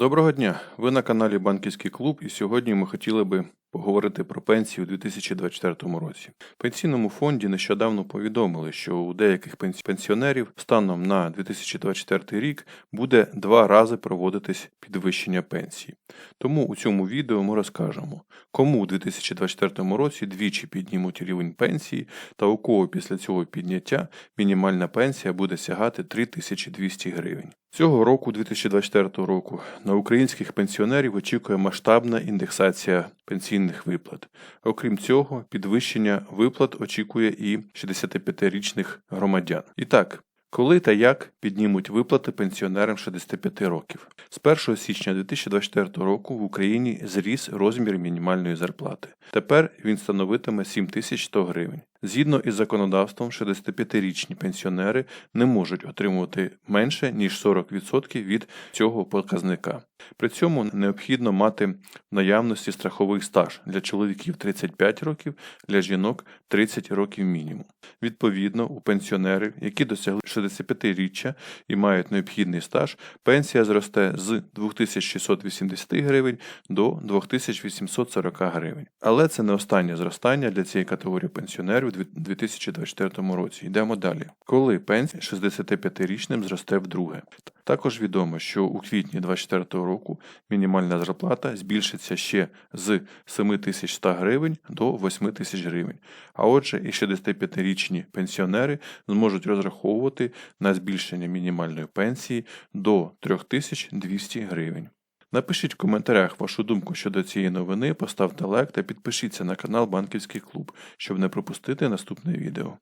Доброго дня! Ви на каналі Банківський клуб, і сьогодні ми хотіли би поговорити про пенсії у 2024 році. Пенсійному фонді нещодавно повідомили, що у деяких пенсіонерів станом на 2024 рік буде два рази проводитись підвищення пенсії. Тому у цьому відео ми розкажемо, кому у 2024 році двічі піднімуть рівень пенсії та у кого після цього підняття мінімальна пенсія буде сягати 3200 гривень. Цього року, 2024 року, на українських пенсіонерів очікує масштабна індексація пенсійних виплат. Окрім цього, підвищення виплат очікує і 65-річних громадян. І так, коли та як піднімуть виплати пенсіонерам 65 років? З 1 січня 2024 року в Україні зріс розмір мінімальної зарплати. Тепер він становитиме 7100 гривень. Згідно із законодавством, 65-річні пенсіонери не можуть отримувати менше ніж 40% від цього показника. При цьому необхідно мати в наявності страховий стаж для чоловіків 35 років, для жінок 30 років мінімум. Відповідно, у пенсіонерів, які досягли 65-річчя і мають необхідний стаж, пенсія зросте з 2680 гривень до 2840 гривень. Але це не останнє зростання для цієї категорії пенсіонерів у 2024 році. Йдемо далі. Коли пенсія 65-річним зросте вдруге. Також відомо, що у квітні 2024 року мінімальна зарплата збільшиться ще з 7100 гривень до 8000 гривень. А отже, і 65-річні пенсіонери зможуть розраховувати на збільшення мінімальної пенсії до 3200 гривень. Напишіть в коментарях вашу думку щодо цієї новини, поставте лайк та підпишіться на канал Банківський клуб, щоб не пропустити наступне відео.